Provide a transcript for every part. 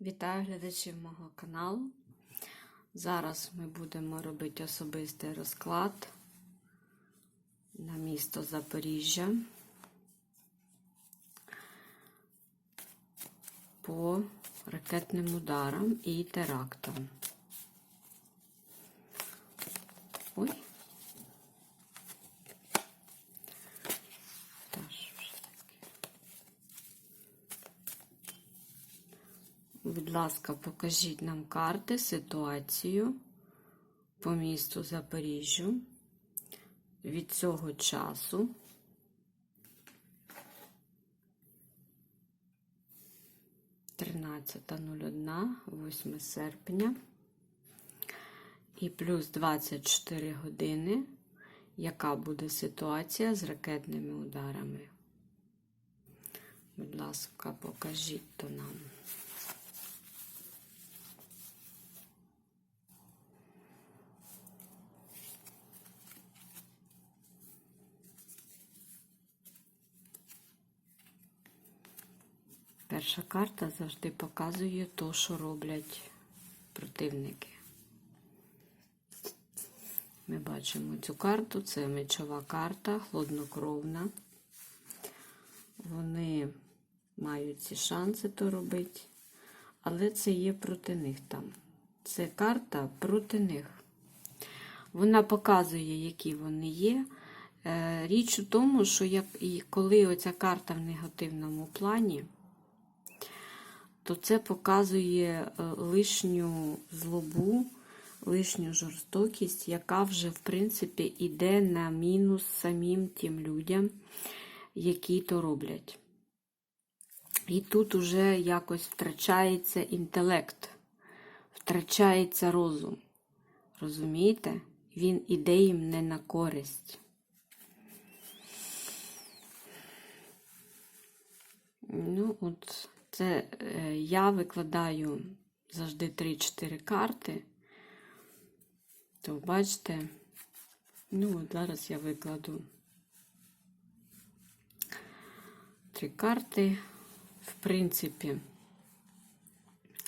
Вітаю глядачів мого каналу. Зараз ми будемо робити особистий розклад на місто Запоріжжя по ракетним ударам і терактам. Ой. Та що ж таке? Будь ласка, покажіть нам карти, ситуацію по місту Запоріжжю від цього часу. Тринадцята нуль одна, 8 серпня і плюс 24 години. Яка буде ситуація з ракетними ударами? Будь ласка, покажіть то нам. Перша карта завжди показує то, що роблять противники. Ми бачимо цю карту, це мечова карта, хладнокровна. Вони мають ці шанси то робити, але це є проти них там. Це карта проти них. Вона показує, які вони є. Е, Річ у тому, що як, і коли оця карта в негативному плані, то це показує е, лишню злобу, лишню жорстокість, яка вже, в принципі, йде на мінус самим тим людям, які то роблять. І тут уже якось втрачається інтелект, втрачається розум. Розумієте? Він іде їм не на користь. Ну, от це е, я викладаю завжди 3-4 карти. То бачите, ну, от зараз я викладу три карти. В принципі,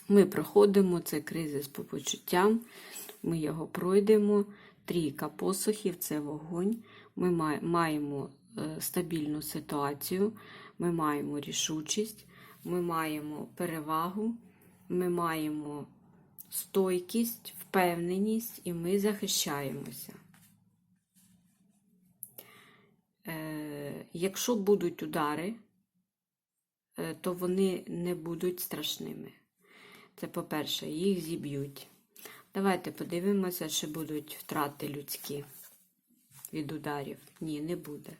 ми проходимо цей кризис по почуттям, ми його пройдемо. Трійка посухів це вогонь. Ми маємо е, стабільну ситуацію, ми маємо рішучість, ми маємо перевагу, ми маємо стойкість, впевненість і ми захищаємося. Е, Якщо будуть удари, е, то вони не будуть страшними. Це, по-перше, їх зіб'ють. Давайте подивимося, чи будуть втрати людські від ударів. Ні, не буде.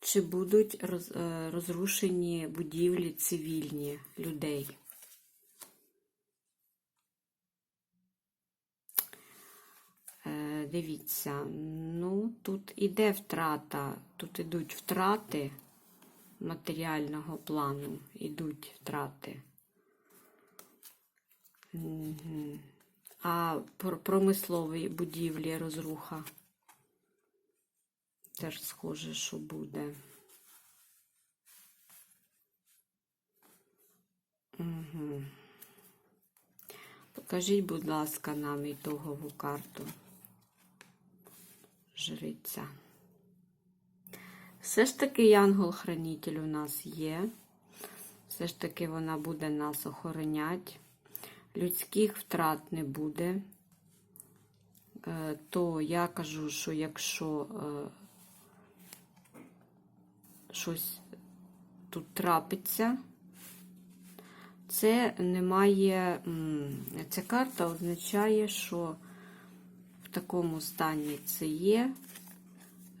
Чи будуть е, розрушені будівлі цивільні людей? Е, Дивіться, ну тут іде втрата, тут ідуть втрати матеріального плану, ідуть втрати. А промислові будівлі розруха. Теж схоже, що буде. Угу. Покажіть, будь ласка, нам ітогову карту. Жриця. Все ж таки янгол-хранитель у нас є. Все ж таки вона буде нас охороняти. Людських втрат не буде. То я кажу, що якщо щось тут трапиться, це немає. Ця карта означає, що в такому стані це є,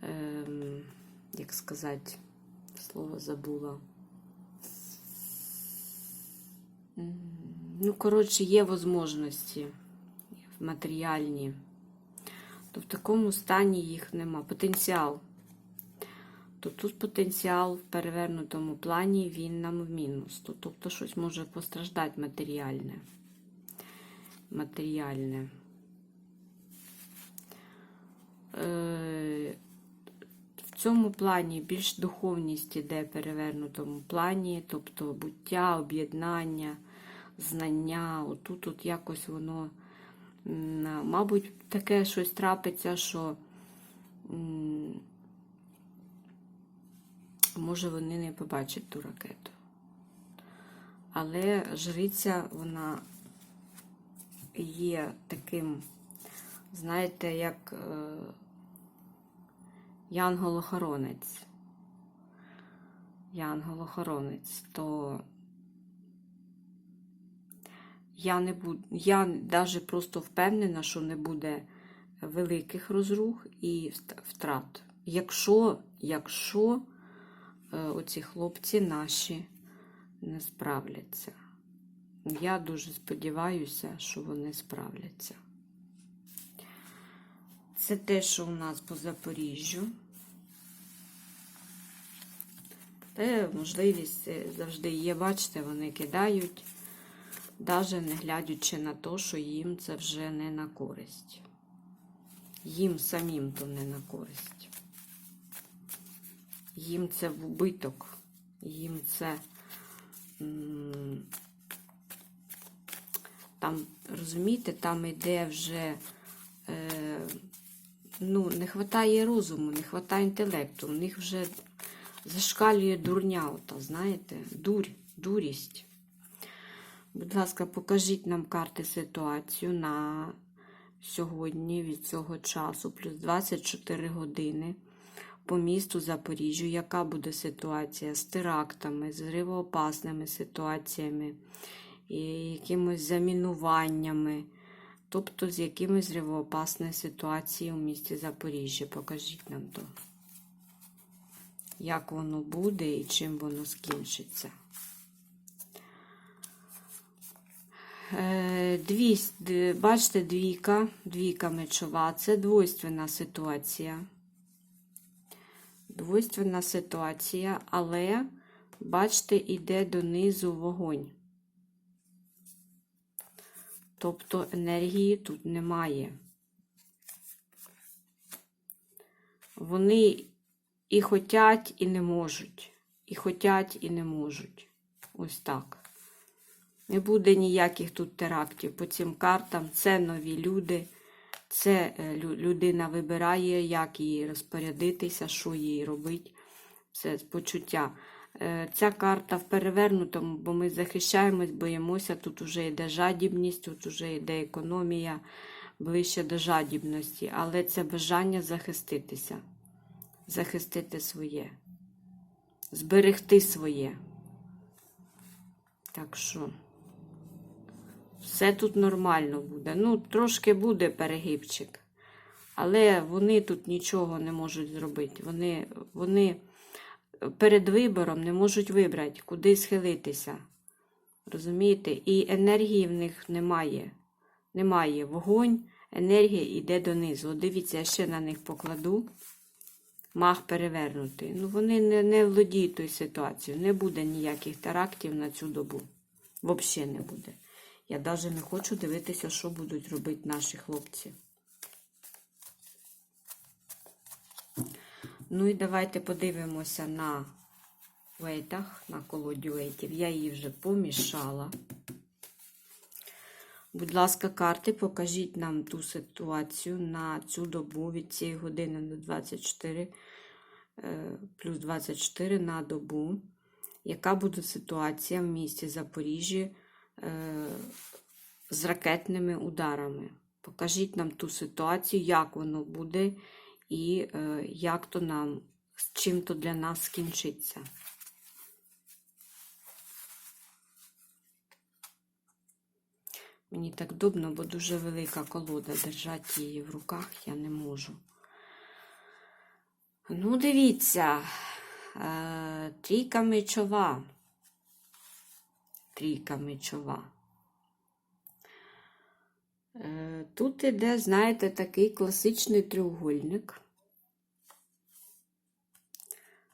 ем, як сказати, слово забула. Ну, коротше, є можливості матеріальні, то в такому стані їх нема. Потенціал. То тут потенціал в перевернутому плані він нам в мінус. Тобто щось може постраждати матеріальне. Матеріальне. Е, в цьому плані більш духовність іде в перевернутому плані, тобто буття, об'єднання, знання. Отут от якось воно, мабуть, таке щось трапиться, що може вони не побачать ту ракету. Але жриця, вона є таким, знаєте, як е, янгол-охоронець. Янгол-охоронець, то я не буду, я навіть просто впевнена, що не буде великих розрух і втрат. Якщо, якщо оці хлопці наші не справляться. Я дуже сподіваюся, що вони справляться. Це те, що у нас по Запоріжжю. Те можливість е, завжди є, бачите, вони кидають, навіть не глядячи на те, що їм це вже не на користь. Їм самим то не на користь. Їм це в убиток, їм це там, розумієте, там йде вже е, ну, не вистачає розуму, не вистачає інтелекту. У них вже зашкалює дурня, ота, знаєте, дурь, дурість. Будь ласка, покажіть нам карти ситуацію на сьогодні від цього часу, плюс 24 години по місту Запоріжжю. Яка буде ситуація з терактами, з зривоопасними ситуаціями, і якимось замінуваннями, тобто з якимись зривоопасною ситуацією у місті Запоріжжя. Покажіть нам то. Як воно буде і чим воно скінчиться. Е, Дві, д- бачите, двійка, двійка мечова. Це двойственна ситуація. Двойственна ситуація, але, бачите, іде донизу вогонь. Тобто енергії тут немає. Вони і хотять, і не можуть. І хотять, і не можуть. Ось так. Не буде ніяких тут терактів по цим картам. Це нові люди. Це е, людина вибирає, як їй розпорядитися, що їй робити. Це почуття. Е, Ця карта в перевернутому, бо ми захищаємось, боїмося. Тут вже йде жадібність, тут вже йде економія ближче до жадібності. Але це бажання захиститися, захистити своє, зберегти своє. Так що. Все тут нормально буде. Ну, трошки буде перегибчик. Але вони тут нічого не можуть зробити. Вони, вони перед вибором не можуть вибрати, куди схилитися. Розумієте? І енергії в них немає. Немає вогонь, енергія йде донизу. Дивіться, я ще на них покладу. Маг перевернутий. Ну, вони не, не володіють тою ситуацією. Не буде ніяких терактів на цю добу. Взагалі не буде. Я навіть не хочу дивитися, що будуть робити наші хлопці. Ну і давайте подивимося на вейтах, на колоді вейтів. Я її вже помішала. Будь ласка, карти, покажіть нам ту ситуацію на цю добу від цієї години до 24, е, плюс 24 на добу. Яка буде ситуація в місті Запоріжжя е, з ракетними ударами? Покажіть нам ту ситуацію, як воно буде і е, як то нам, з чим то для нас скінчиться. Мені так добно, бо дуже велика колода. Держати її в руках я не можу. Ну, дивіться, е, трійка мечова. Трійка мечова. Е, Тут іде, знаєте, такий класичний треугольник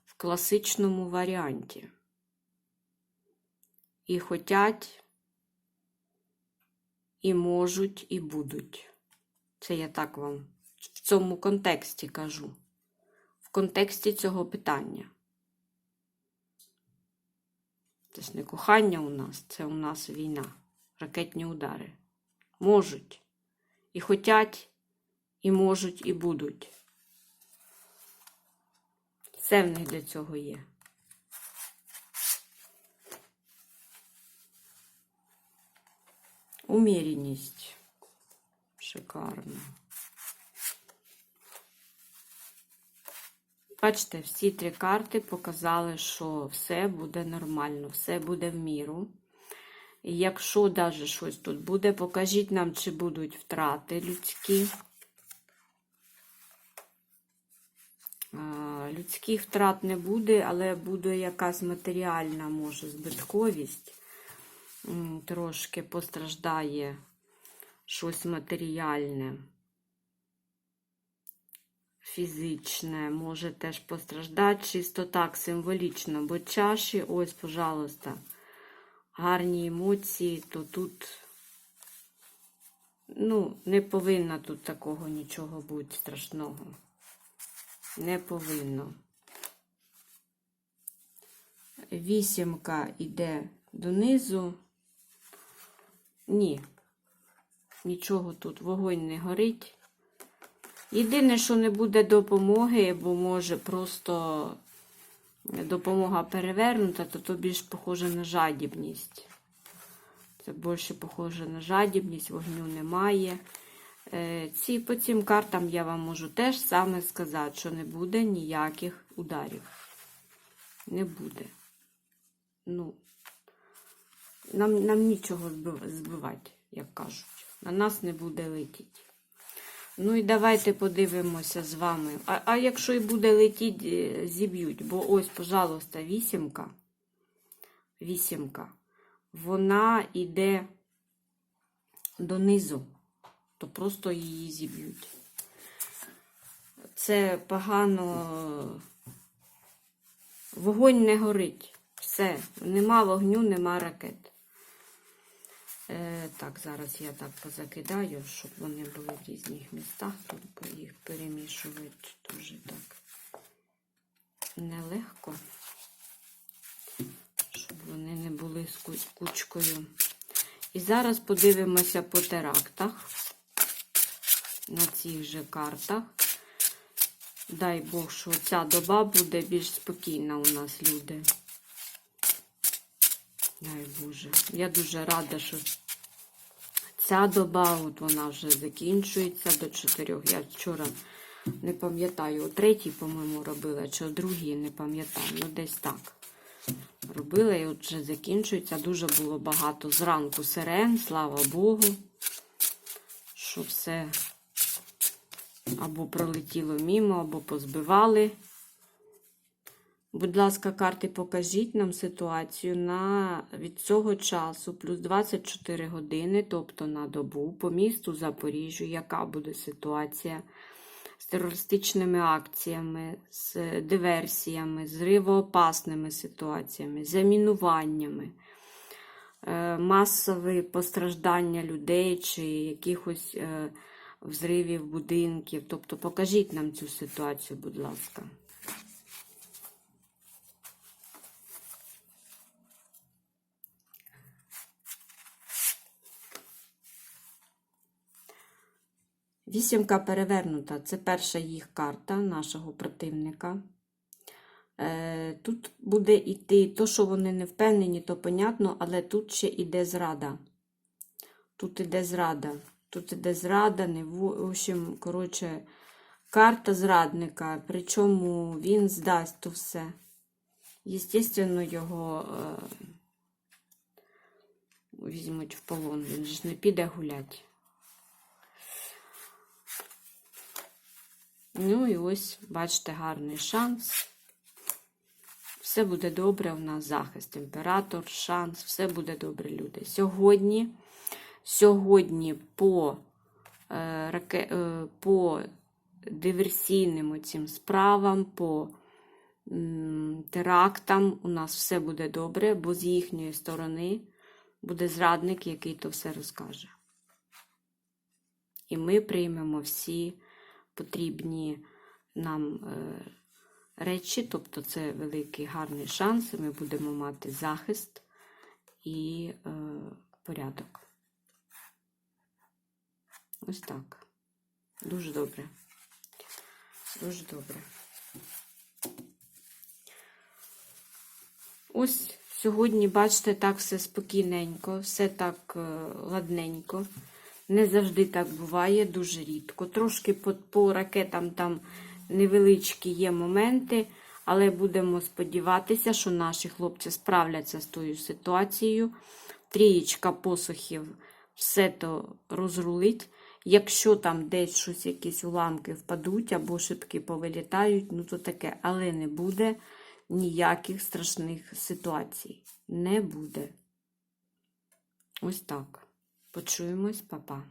в класичному варіанті. І хотять, і можуть, і будуть. Це я так вам в цьому контексті кажу. В контексті цього питання. Це ж не кохання у нас, це у нас війна. ракетні удари. Можуть. І хотять, і можуть, і будуть. Все в них для цього є. Умірність. Шикарно. Бачите, всі три карти показали, що все буде нормально, все буде в міру. І якщо навіть щось тут буде, покажіть нам, чи будуть втрати людські. Людських втрат не буде, але буде якась матеріальна, може, збитковість. Трошки постраждає щось матеріальне, фізичне, може теж постраждати, чисто так символічно, бо чаші, ось, пожалуйста, гарні емоції, то тут, ну, не повинно тут такого нічого бути страшного. Не повинно. Вісімка йде донизу. Ні, нічого тут, вогонь не горить. Єдине, що не буде допомоги, бо може просто допомога перевернута, то то більш похоже на жадібність. Це більше похоже на жадібність, вогню немає. Е, Ці, по цим картам я вам можу теж саме сказати, що не буде ніяких ударів. Не буде. Ну, нам, нам нічого збивати, як кажуть. На нас не буде летіти. Ну і давайте подивимося з вами. А, а якщо і буде летіти, зіб'ють. Бо ось, пожалуйста, вісімка. Вісімка. Вона йде донизу. То просто її зіб'ють. Це погано. Вогонь не горить. Все. Нема вогню, нема ракет. Е, так, зараз я так позакидаю, щоб вони були в різних містах. Тут їх перемішувати дуже так нелегко. Щоб вони не були з кучкою. І зараз подивимося по терактах на цих же картах. Дай Бог, що ця доба буде більш спокійна у нас, люди. Дай Боже. Я дуже рада, що ця доба, от вона вже закінчується до 4. Я вчора не пам'ятаю, о третій, по-моєму, робила, чи о другій, не пам'ятаю. Ну, десь так. Робила і от вже закінчується. Дуже було багато зранку сирен, слава Богу, що все або пролетіло мімо, або позбивали. Будь ласка, карти, покажіть нам ситуацію на від цього часу, плюс 24 години, тобто на добу, по місту Запоріжжю, яка буде ситуація з терористичними акціями, з диверсіями, з ривоопасними ситуаціями, замінуваннями, е, масові постраждання людей чи якихось е, взривів будинків. Тобто покажіть нам цю ситуацію, будь ласка. Вісімка перевернута. Це перша їх карта нашого противника. Е, Тут буде йти то, що вони не впевнені, то понятно, але тут ще йде зрада. Тут іде зрада. Тут іде зрада, не в общем, коротше, карта зрадника. Причому він здасть то все. Єстественно, його е, візьмуть в полон. Він ж не піде гуляти. Ну і ось, бачите, гарний шанс. Все буде добре, у нас захист, імператор, шанс, все буде добре, люди. Сьогодні, сьогодні по, е, раке, е, по диверсійним цим справам, по м, терактам у нас все буде добре, бо з їхньої сторони буде зрадник, який то все розкаже. І ми приймемо всі потрібні нам е, речі, тобто це великий гарний шанс, і ми будемо мати захист і е, порядок. Ось так. Дуже добре. Дуже добре. Ось сьогодні, бачите, так все спокійненько, все так е, ладненько. Не завжди так буває, дуже рідко. Трошки по, по ракетам там невеличкі є моменти, але будемо сподіватися, що наші хлопці справляться з тою ситуацією. Трієчка посухів все то розрулить. Якщо там десь щось, якісь уламки впадуть або шибки повилітають, ну то таке, але не буде ніяких страшних ситуацій. Не буде. Ось так. Почуємось, папа.